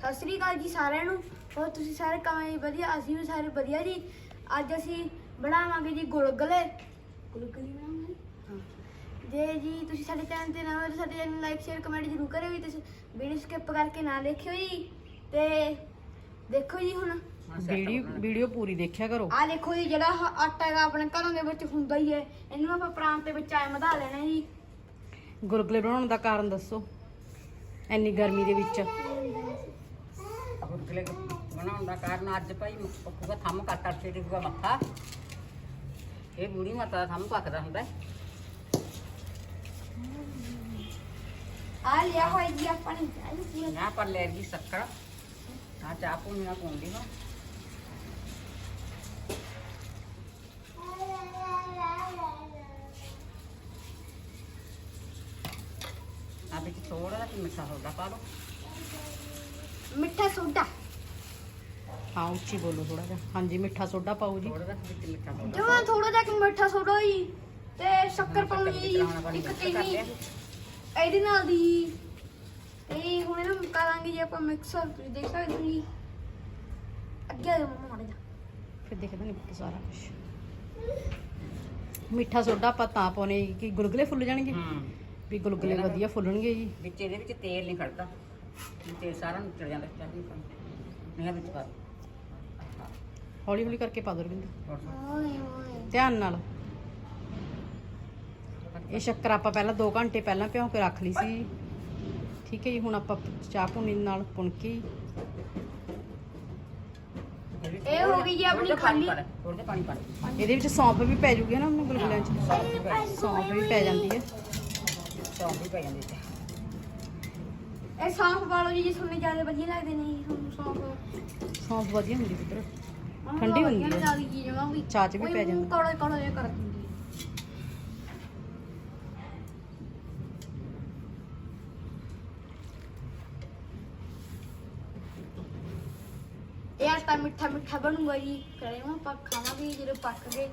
ਸਤਿ ਸ੍ਰੀ ਅਕਾਲ ਜੀ ਸਾਰਿਆਂ ਨੂੰ। ਹੋਰ ਤੁਸੀਂ ਸਾਰੇ ਕਮਾਈ ਵਧੀਆ ਅਸੀਂ ਵੀ ਸਾਰੇ ਵਧੀਆ ਜੀ। ਅੱਜ ਅਸੀਂ ਬਣਾਵਾਂਗੇ ਜੀ ਗੁਲਗੁਲੇ। ਗੁਲਗੁਲੇ ਬਣਾਵਾਂਗੇ? ਹਾਂ। ਜੇ ਜੀ ਤੁਸੀਂ ਸਾਡੇ ਚੈਨਲ ਤੇ ਨਵੇਂ ਹੋ ਤਾਂ ਸਾਡੇ ਚੈਨਲ ਨੂੰ ਲਾਈਕ ਸ਼ੇਅਰ ਕਮੈਂਟ ਜ਼ਰੂਰ ਕਰਿਓ ਜੀ। ਤੁਸੀਂ ਵੀਡੀਓ ਸਕਿਪ ਕਰਕੇ ਨਾ ਦੇਖਿਓ ਜੀ। ਤੇ ਦੇਖੋ ਜੀ ਹੁਣ। ਵੀਡੀਓ ਵੀਡੀਓ ਪੂਰੀ ਦੇਖਿਆ ਕਰੋ। ਆ ਦੇਖੋ ਜੀ ਜਿਹੜਾ ਆਹ ਆਟਾ ਹੈਗਾ ਆਪਣੇ ਘਰਾਂ ਦੇ ਵਿੱਚ ਹੁੰਦਾ ਹੀ ਹੈ। ਇਹਨੂੰ ਆਪਾਂ ਪ੍ਰਾਂਤ ਦੇ ਵਿੱਚ ਐ ਮਧਾ ਲੈਣਾ ਜੀ। ਗੁਲਗੁਲੇ ਬਣਾਉਣ ਦਾ ਕਾਰਨ ਦੱਸੋ। ਇੰਨੀ ਗਰਮੀ ਦੇ ਵਿੱਚ। ਗੁਰਗਲੇ ਬਣਾਉਣ ਦਾ ਕਾਰਨ ਅੱਜ ਭਾਈ ਪੱਕੂਗਾ ਥੰਮ ਕੱਟ ਕੇ ਦੇਖੂਗਾ ਮੱਥਾ। ਇਹ ਬੁੜੀ ਮਾਤਾ ਦਾ ਥੰਮ ਪੱਕਦਾ ਹੁੰਦਾ। ਆ ਲਿਆ ਹੋਇਆ ਜੀ ਆਪਾਂ ਨੇ ਆਹ ਪੂਰਾ ਨਾ ਪਰ ਲੈ ਗਈ ਸ਼ੱਕਰ। ਆ ਚਾਹ ਪੂਣੀ ਨਾ ਪਾਉਂਦੀ ਹਾਂ। ਆ ਵਿੱਚ ਥੋੜਾ ਜਿਹਾ ਮਿੱਠਾ ਸੋਡਾ ਪਾ ਲਓ ਮਿੱਠਾ ਸੋਡਾ। ਹਾਂ ਉੱਚੀ ਬੋਲੋ ਥੋੜਾ ਜਿਹਾ। ਹਾਂਜੀ ਮਿੱਠਾ ਸੋਡਾ ਪਾਓ ਜੀ। ਥੋੜਾ ਜਿਹਾ ਵਿੱਚ ਮਿੱਠਾ ਸੋਡਾ ਜਮਾ ਥੋੜਾ ਜਿਹਾ ਕਿ ਮਿੱਠਾ ਸੋਡਾ ਜੀ ਤੇ ਸ਼ੱਕਰ ਪਾਉਣੀ ਜੀ ਇੱਕ ਚੀਨੀ ਇਹਦੇ ਨਾਲ ਦੀ। ਤੇ ਹੁਣ ਇਹਨੂੰ ਕਰਾਂਗੇ ਜੀ ਆਪਾਂ ਮਿਕਸਰ ਤੁਸੀਂ ਦੇਖ ਸਕਦੇ ਹੋ ਜੀ। ਅੱਗੇ ਆ ਮੰਮਾ ਮਾੜਾ ਜਿਹਾ। ਫਿਰ ਦਿਖਦਾ ਨਹੀਂ ਪੁੱਤ ਸਾਰਾ ਕੁਝ ਮਿੱਠਾ ਸੋਡਾ ਆਪਾਂ ਤਾਂ ਪਾਉਨੇ ਕਿ ਗੁਲਗੁਲੇ ਫੁੱਲ ਜਾਣਗੇ? ਹੂੰ। ਵੀ ਗੁਲਗੁਲੇ ਵਧੀਆ ਫੁੱਲਣਗੇ ਜੀ। ਵਿੱਚ ਇਹਦੇ ਵਿੱਚ ਤੇਲ ਨਹੀਂ ਖੜਦਾ। ਤੇਲ ਸਾਰਾ ਨਿਕਲ ਜਾਂਦਾ ਚਾਹੀਦੀ ਨਹੀਂ ਵਿੱਚ ਪਾ। ਹੌਲੀ ਹੌਲੀ ਕਰਕੇ ਪਾ ਦੋ ਰਵਿੰਦਰ। ਓਏ ਓਏ ਧਿਆਨ ਨਾਲ। ਇਹ ਸ਼ੱਕਰ ਆਪਾਂ ਪਹਿਲਾਂ 2 ਘੰਟੇ ਪਹਿਲਾਂ ਭਿਉਂ ਕੇ ਰੱਖ ਲਈ ਸੀ। ਠੀਕ ਹੈ ਜੀ ਹੁਣ ਆਪਾਂ ਚਾਹ ਪੁਣੀ ਨਾਲ ਕੇ ਵਿੱਚ ਇਹ ਹੋ ਗਈ ਜੀ ਆਪਣੀ ਖਾਲੀ- ਪਾ ਜਿਹਾ ਪਾਣੀ ਪਾ। ਇਹਦੇ ਵਿੱਚ ਸੌਂਫ ਵੀ ਪੈ ਜੂਗੀ ਨਾ ਆਪਣੇ ਗੁਲਗੁਲਿਆਂ 'ਚ। ਸੌਂਫ ਵੀ ਪੈ ਜਾਂਦੀ ਪੈ ਹੈ। ਸੌਂਫ ਵੀ ਪੈ ਜਾਂਦੀ ਤੇ ਇਹ ਸੌਂਫ ਵਾਲੋ ਜੀ ਜੇ ਤੁਹਾਨੂੰ ਜ਼ਿਆਦਾ ਵਧੀਆ ਲੱਗਦੇ ਨੇ ਜੀ ਤੁਹਾਨੂੰ ਸੌਂਫ। ਸੌਂਫ ਵਧੀਆ ਹੁੰਦੀ ਪੁੱਤਰ। ਠੰਡੀ ਹੁੰਦੀ ਹੈ। ਲੱਗਦੀ ਜੀ ਜਮਾਂ ਵੀ ਚਾਹ 'ਚ ਵੀ ਪੈ ਜਾਂਦੀ। ਕੌੜਾ ਕੌੜਾ ਜਿਹਾ ਕਰ ਦਿੰਦੀ ਹੈ। ਇਹ ਆਟਾ ਮਿੱਠਾ ਮਿੱਠਾ ਬਣੂਗਾ ਜੀ। ਫਿਰ ਇਹਨੂੰ ਆਪਾਂ ਖਾਵਾਂਗੇ ਜਦੋਂ ਪੱਕ ਗਏ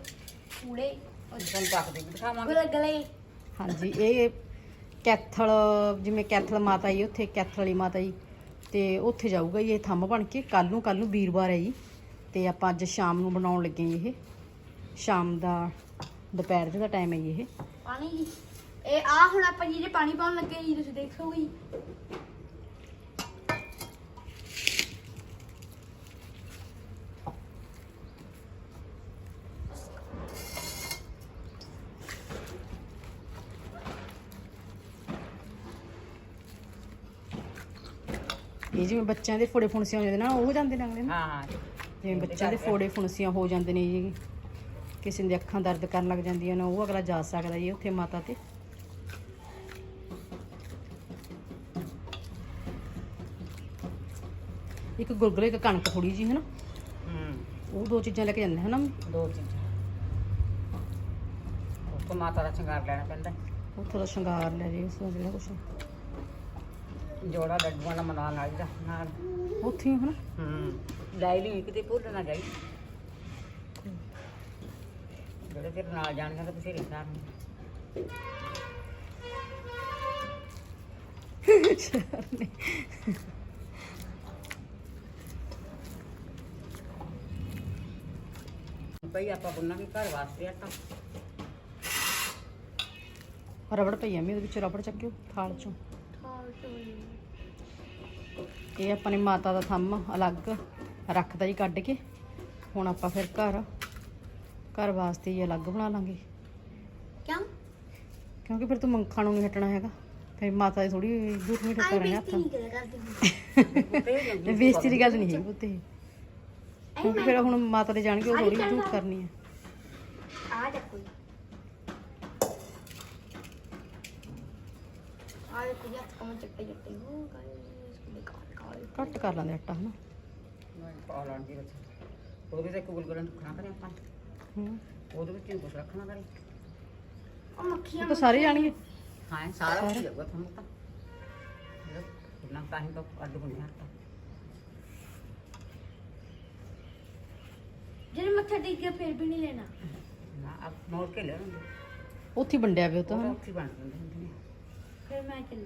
ਪੂੜੇ। ਤੁਹਾਨੂੰ ਪੱਕਦੇ ਵੀ ਦਿਖਾਵਾਂਗੇ ਗੁਲਗੁਲੇ ਹਾਂਜੀ ਇਹ ਕੈਥਲ ਜਿਵੇਂ ਕੈਥਲ ਮਾਤਾ ਜੀ ਉੱਥੇ ਕੈਥਲ ਮਾਤਾ ਜੀ। ਤੇ ਉੱਥੇ ਜਾਊਗਾ ਜੀ ਇਹ ਥੰਮ ਬਣ ਕੇ। ਕੱਲ ਨੂੰ ਕੱਲ ਨੂੰ ਵੀਰਵਾਰ ਹੈ ਜੀ। ਤੇ ਆਪਾਂ ਅੱਜ ਸ਼ਾਮ ਨੂੰ ਬਣਾਉਣ ਲੱਗੇ ਇਹ। ਸ਼ਾਮ ਦਾ ਦੁਪਹਿਰ ਦੇ ਟਾਈਮ ਹੈ ਜੀ ਇਹ। ਪਾਣੀ? ਜੀ ਇਹ ਆ ਹੁਣ ਆਪਾਂ ਜਿਹੜੇ ਪਾਣੀ ਪਾਉਣ ਲੱਗੇ ਜੀ ਤੁਸੀਂ ਦੇਖੋਗੇ ਜੀ ਇਹ ਜਿਵੇਂ ਬੱਚਿਆਂ ਦੇ ਫੋੜੇ ਫੁਣਸੀਆਂ ਹੋ ਜਾਂਦੇ ਨਾ ਉਹ ਜਾਂਦੇ ਨੇ ਅਗਲੇ ਨੂੰ। ਹਾਂ ਹਾਂ। ਜਿਵੇਂ ਬੱਚਿਆਂ ਦੇ ਫੋੜੇ ਫੁਣਸੀਆਂ ਹੋ ਜਾਂਦੇ ਨੇ ਜੀ ਕਿਸੇ ਦੀ ਅੱਖਾਂ ਦਰਦ ਕਰਨ ਲੱਗ ਜਾਂਦੀਆਂ ਨੇ ਉਹ ਅਗਲਾ ਜਾ ਸਕਦਾ ਜੀ ਉੱਥੇ ਮਾਤਾ ਤੇ। ਇੱਕ ਗੁਲਗੁਲੇ ਇੱਕ ਕਣਕ ਥੋੜੀ ਜੀ ਹਨਾ? ਹੂੰ। ਉਹ ਦੋ ਚੀਜ਼ਾਂ ਲੈ ਕੇ ਜਾਂਦੇ ਹਨਾ? ਦੋ ਚੀਜ਼ਾਂ। ਉਸ ਤੋਂ ਮਾਤਾ ਦਾ ਸ਼ਿੰਗਾਰ ਲੈਣਾ ਪੈਂਦਾ। ਉੱਥੋਂ ਦਾ ਸ਼ਿੰਗਾਰ ਲੈ ਜੀ ਉਸ ਦਾ ਜਿਹੜਾ ਕੁਛ। ਜੋੜਾ ਲੱਡੂਆਂ ਦਾ ਮਨਾ ਨਾਲ ਦਾ ਨਾਲ। ਉੱਥੇ ਹੀ ਹਨਾ? ਹੂੰ। ਲੈ ਲਈ ਕਿਤੇ ਭੁੱਲ ਨਾ ਜਾਈ। ਜਿਹੜੇ ਤੇਰੇ ਨਾਲ ਜਾਣਗੇ ਤਾਂ ਬਥੇਰੇ ਸਾਰ ਭਈ ਆਪਾਂ ਗੁੰਨਾਂਗੇ ਘਰ ਵਾਸਤੇ ਆਟਾ। ਰਬੜ ਪਈ ਆ ਮੈਂ ਉਹਦੇ ਵਿੱਚ ਰਬੜ ਚੱਕਿਓ ਥਾਲ ਚੋਂ। ਇਹ ਆਪਾਂ ਨੇ ਮਾਤਾ ਦਾ ਥੰਮ ਅਲੱਗ। ਰੱਖਦਾ ਜੀ ਕੱਢ ਕੇ। ਹੁਣ ਆਪਾਂ ਫਿਰ ਘਰ ਘਰ ਵਾਸਤੇ ਹੀ ਅਲੱਗ ਬਣਾ ਲਾਂਗੇ। ਕਿਉਂ? ਕਿਉਂਕਿ ਫਿਰ ਤੂੰ ਮੰਖਾਂ ਨੂੰ ਨਹੀਂ ਹਟਣਾ ਹੈਗਾ। ਫਿਰ ਮਾਤਾ ਦੀ ਥੋੜੀ ਝੂਠ ਨਹੀਂ ਠੋਕਰ ਰਹੇ ਕਰਦੀ। ਤੇ ਬੇਇੱਜ਼ਤੀ ਦੀ ਗੱਲ ਨਹੀਂ ਹੈਗੀ ਪੁੱਤੇ ਕਿਉਂਕਿ ਫਿਰ ਹੁਣ ਮਾਤਾ ਦੇ ਜਾਣਗੇ ਉਹ ਥੋੜੀ ਝੂਠ ਕਰਨੀ ਹੈ। ਆ ਜੀ ਆ ਦੇਖੋ ਜੀ ਹੱਥ ਕਮ ਚੱਟੇ ਚੱਟੇ ਹੋ ਗਏ ਇਸ ਦੇ ਕਾਲ ਕਾਲ ਘੱਟ ਕਰ ਲਾਂਦੇ ਆਟਾ ਹਨਾ? ਪਾ ਲਾਣ ਦੀ ਵਿੱਚ ਉਹਦੇ ਤੇ ਕਬੂਲ ਕਰਨ ਰੱਖਣਾ ਕਰੇ ਆਪਾਂ ਹੂੰ ਉਹਦੇ ਵਿੱਚ ਹੀ ਕੁਛ ਰੱਖਣਾ ਕਰੇ ਉਹ ਮੱਖੀਆਂ ਉਹ ਤਾਂ ਸਾਰੇ ਜਾਣਗੇ ਹਾਂ ਸਾਰਾ ਕੁਝ ਲੱਗਦਾ ਤੁਹਾਨੂੰ ਤਾਂ ਇਹਨਾਂ ਤਾਂ ਹੀ ਤਾਂ ਅੱਡ ਬਣਿਆ ਆਟਾ ਜਿਹੜੇ ਮੱਥਾ ਟੇਕ ਕੇ ਫਿਰ ਵੀ ਨਹੀਂ ਲੈਣਾ ਨਾ ਆਪ ਮੋੜ ਕੇ ਲੈ ਲੈਂਦੇ ਉੱਥੇ ਹੀ ਵੰਡਿਆ ਵੇ ਉਹ ਤਾਂ ਉਹ ਹਨਾ ਉੱਥੇ ਬਣ ਜਾਂਦੇ ਹੁੰਦੇ ਨੇ ਫਿਰ ਮੈਂ ਚੱਲੀ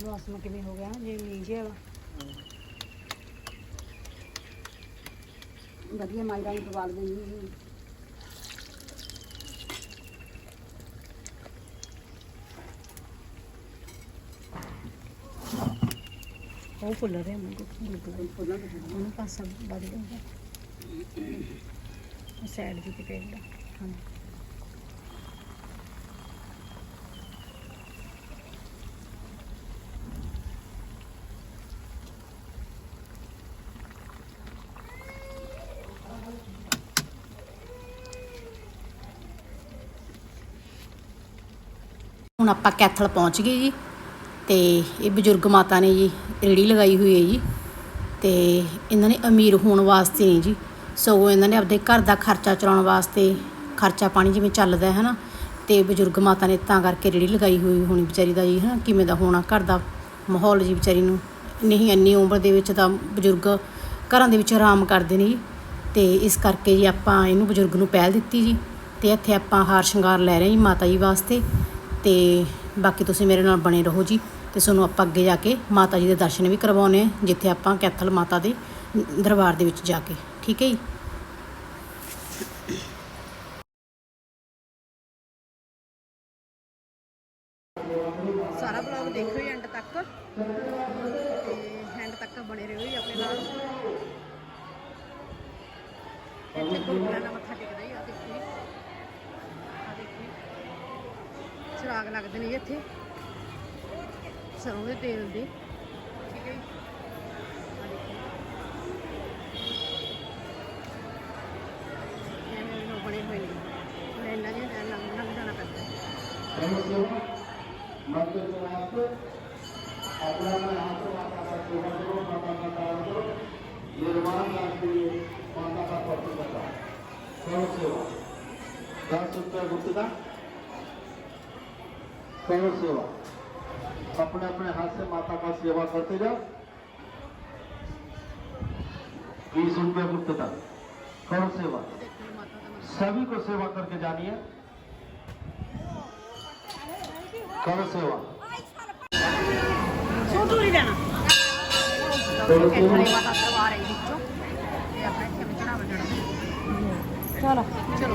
ਮੌਸਮ ਕਿਵੇਂ ਹੋ ਗਿਆ? ਜੇ ਮੀਂਹ ਜਿਹਾ ਵਾਲਾ ਵਧੀਆ ਮਾਇਰਾ ਨੂੰ ਪਵਾਲ ਦੇਣੀ ਉਹ ਫੁੱਲ ਰਿਹਾ ਮੈਨੂੰ ਬਿਲਕੁਲ ਫੁੱਲਾਂ ਦੇ ਉਹਨੂੰ ਪਾਸਾ ਵੱਧ ਉਹ ਸਾਈਡ ਦੀ ਤੇ ਦਾ ਹਾਂ। ਹੁਣ ਆਪਾਂ ਕੈਥਲ ਪਹੁੰਚ ਗਏ ਜੀ ਤੇ ਇਹ ਬਜ਼ੁਰਗ ਮਾਤਾ ਨੇ ਜੀ ਰੇੜੀ ਲਗਾਈ ਹੋਈ ਹੈ ਜੀ ਤੇ ਇਹਨਾਂ ਨੇ ਅਮੀਰ ਹੋਣ ਵਾਸਤੇ ਨਹੀਂ ਜੀ। ਸਗੋਂ ਇਹਨਾਂ ਨੇ ਆਪਦੇ ਘਰ ਦਾ ਖਰਚਾ ਚਲਾਉਣ ਵਾਸਤੇ ਖਰਚਾ ਪਾਣੀ ਜਿਵੇਂ ਚੱਲਦਾ ਹੈ ਨਾ ਤੇ ਬਜ਼ੁਰਗ ਮਾਤਾ ਨੇ ਤਾਂ ਕਰਕੇ ਰੇੜੀ ਲਗਾਈ ਹੋਈ ਹੋਣੀ ਵਿਚਾਰੀ ਦਾ ਜੀ ਹਨਾ, ਕਿਵੇਂ ਦਾ ਹੋਣਾ ਘਰ ਦਾ ਮਾਹੌਲ ਜੀ ਵਿਚਾਰੀ ਨੂੰ। ਨਹੀਂ, ਇੰਨੀ ਉਮਰ ਦੇ ਵਿੱਚ ਤਾਂ ਬਜ਼ੁਰਗ ਘਰਾਂ ਦੇ ਵਿੱਚ ਆਰਾਮ ਕਰਦੇ ਨੇ ਜੀ। ਤੇ ਇਸ ਕਰਕੇ ਜੀ ਆਪਾਂ ਇਹਨੂੰ ਬਜ਼ੁਰਗ ਨੂੰ ਪਹਿਲ ਦਿੱਤੀ ਜੀ। ਤੇ ਇੱਥੇ ਆਪਾਂ ਹਾਰ ਸ਼ਿੰਗਾਰ ਲੈ ਰਹੇ ਜੀ ਮਾਤਾ ਜੀ ਵਾਸਤੇ। ਤੇ ਬਾਕੀ ਤੁਸੀਂ ਮੇਰੇ ਨਾਲ ਬਣੇ ਰਹੋ ਜੀ ਤੇ ਤੁਹਾਨੂੰ ਆਪਾਂ ਅੱਗੇ ਜਾ ਕੇ ਮਾਤਾ ਜੀ ਦੇ ਦਰਸ਼ਨ ਵੀ ਕਰਵਾਉਣੇ ਆ, ਜਿੱਥੇ ਆਪਾਂ ਕੈਥਲ ਮਾਤਾ ਦੇ ਦਰਬਾਰ ਦੇ ਵਿੱਚ ਜਾ ਕੇ, ਠੀਕ ਹੈ ਜੀ? ਸਾਰਾ ਬਲੌਗ ਦੇਖਿਓ ਐਂਡ ਤੱਕ। ਐਂਡ ਤੱਕ ਬਣੇ ਰਹੋ ਜੀ ਆਪਣੇ ਨਾਲ। ਇੱਥੇ ਗੁਰਦੁਆਰਾ ਮੱਥਾ ਟੇਕਦਾ ਹੀ ਆ ਦੇਖੋ। ਜੀ। ਚਿਰਾਗ ਲੱਗਦੇ ਨੇ ਜੀ ਇੱਥੇ ਸਰੋਂ ਦੇ ਤੇਲ ਦੇ ਠੀਕ ਹੈ ਜੀ ਆ ਦੇਖੋ ਐਵੇਂ ਲੋਕ ਬਣੇ ਹੋਏ ਨੇ ਲਾਈਨਾਂ ਦੀਆਂ ਲਾਈਨ ਲੰਘ ਲੰਘ ਜਾਣਾ ਪੈਂਦਾ ਹੈ मध्य प्रयास अपना अपना हाथ से माता का सेवा करो माता का कार्य करो निर्माण के लिए माता का प्रति बता करो सेवा दस रुपये गुप्तता सेवा सेवा। अपने अपने हाथ से माता का सेवा करते जाओ। बीस रुपये मुक्तता कौन सेवा? सभी को सेवा करके जानिए कौन सेवा? चलो। चलो।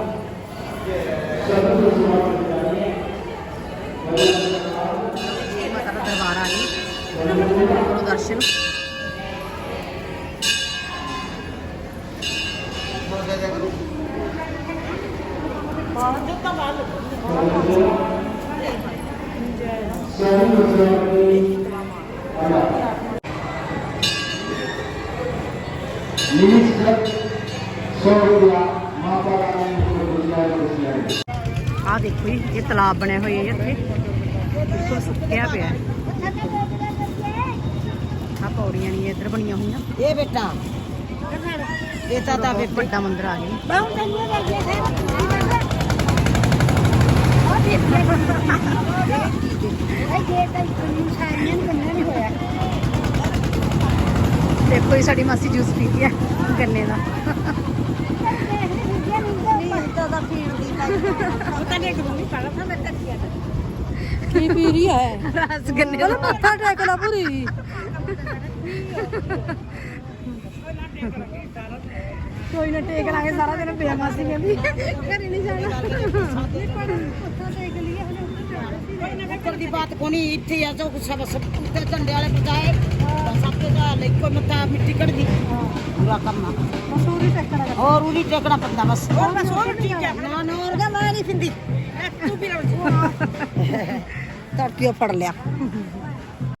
ਬਹੁਤ ਆਹ ਦੇਖੋ ਜੀ ਇਹ ਤਲਾਬ ਬਣਿਆ ਹੋਇਆ ਇੱਥੇ। ਬਿਲਕੁਲ ਸੁੱਕਿਆ ਪਿਆ। ਆਹ ਪੌੜੀਆਂ ਨਹੀਂ ਇੱਧਰ ਬਣੀਆਂ ਹੋਈਆਂ। ਇਹ ਬੇਟਾ। ਇਹ ਤਾਂ ਤਾਂ ਬਹੁਤ ਵੱਡਾ ਮੰਦਿਰ ਆ ਗਿਆ। ਦੇਖੋ ਜੀ ਸਾਡੀ ਮਾਸੀ ਜੂਸ ਪੀਤੀ ਹੈ ਗੰਨੇ ਦਾ। ਕੀ ਪੀ ਰਹੀ ਹੈ? ਰਸ ਗੰਨੇ ਦਾ। ਮੱਥਾ ਟੇਕ ਲਾ ਪੂਰੀ। ਕੋਈ ਨਾ ਟੇਕ ਲਾਂਗੇ ਸਾਰਾ ਦਿਨ ਪਿਆ ਮਾਸੀ ਕਹਿੰਦੀ ਘਰੇ ਨਹੀਂ ਜਾਣਾ। ਚੱਲ ਦੀ ਬਾਤ ਕੋਣੀ ਇੱਥੇ ਆ ਜੋ ਸਭ ਸਭ ਤੇ ਝੰਡੇ ਵਾਲੇ ਬਜਾਏ ਸਭ ਤੇ ਦਾ ਲੈ ਕੋਈ ਮੱਤਾ ਮਿੱਟੀ ਕੱਢ ਦੀ ਪੂਰਾ ਕਰਨਾ। ਮਸੂਰੀ ਟੇਕਣਾ ਹੋਰ ਉਲੀ ਟੇਕਣਾ ਪੈਂਦਾ ਬਸ। ਹੋਰ ਬਸ ਹੋਰ ਠੀਕ ਹੈ ਨਾ ਨਾ। ਹੋਰ ਗੱਲ ਆ ਨਹੀਂ ਫਿੰਦੀ। ਤੂੰ ਵੀ ਰੋ ਤੜਕੀਓ ਫੜ ਲਿਆ।